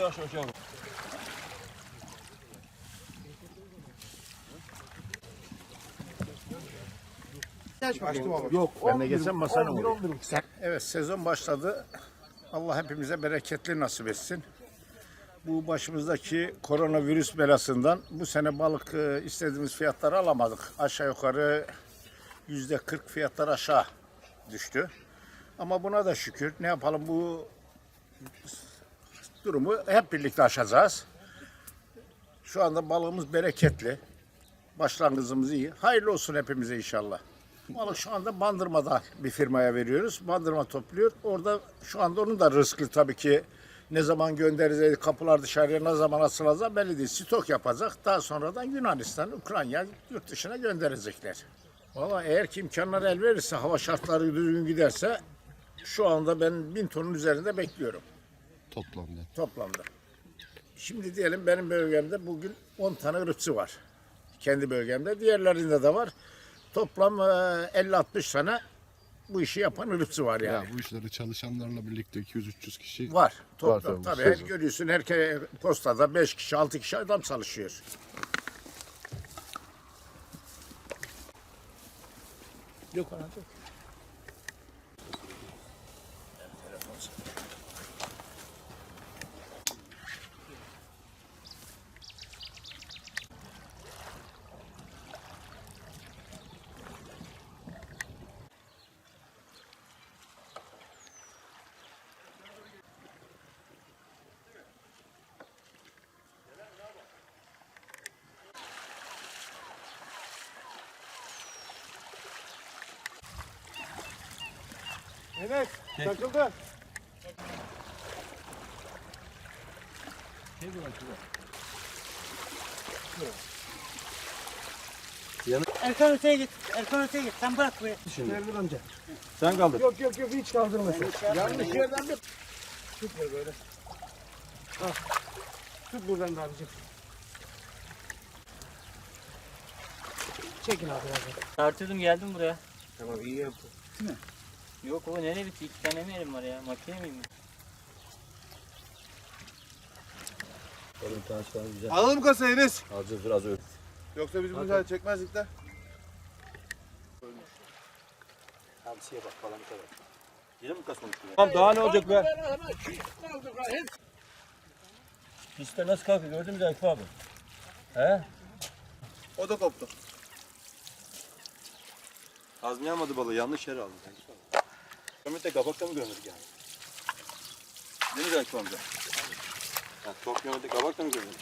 yavaş yavaş yavrum. Yok. Ben de geçen masanın oluyor. Evet sezon başladı. Allah hepimize bereketli nasip etsin. Bu başımızdaki koronavirüs belasından bu sene balık e, istediğimiz fiyatları alamadık. Aşağı yukarı yüzde 40 fiyatlar aşağı düştü. Ama buna da şükür ne yapalım bu durumu hep birlikte aşacağız. Şu anda balığımız bereketli. Başlangıcımız iyi. Hayırlı olsun hepimize inşallah. Balık şu anda Bandırma'da bir firmaya veriyoruz. Bandırma topluyor. Orada şu anda onun da rızkı tabii ki ne zaman göndereceğiz, kapılar dışarıya ne zaman açılacak belli değil. Stok yapacak. Daha sonradan Yunanistan, Ukrayna yurt dışına gönderecekler. Valla eğer ki imkanlar el verirse, hava şartları düzgün giderse şu anda ben bin tonun üzerinde bekliyorum Toplamda. toplamda. Şimdi diyelim benim bölgemde bugün 10 tane ırkçı var. Kendi bölgemde. Diğerlerinde de var. Toplam e, 50-60 tane bu işi yapan ırkçı var yani. Ya bu işleri çalışanlarla birlikte 200-300 kişi Var. Toplam tabii, tabii. sezon. her görüyorsun herke postada 5 kişi 6 kişi adam çalışıyor. Yok anladım. Enes takıldı. Erkan öteye git. Erkan öteye git. Sen bırak burayı. Erbil amca. Sen kaldır. Yok yok yok hiç kaldırmasın. Yanlış yerden bir Tut böyle böyle. Al. Tut buradan da abicim. Çekin abi abi. Tartıyordum geldim buraya. Tamam iyi yaptın. Yok o nereye bitti? İki tane mi yerim var ya? Makine miyim? Oğlum tane çıkarım güzel. Alalım kasayı Enes. Alacağız biraz öyle. Yoksa biz bunu çekmezdik de. Hamsiye bak falan kadar. Yine mi kasmamış bu? Tamam daha ne olacak be? Piste nasıl kalkıyor gördün mü Akif abi? He? O da koptu. Azmi almadı balığı yanlış yere aldı. Ömür de kabakta mı görmedik yani? Değil mi Akif amca? Yani çok görmedik kabakta mı görmedik?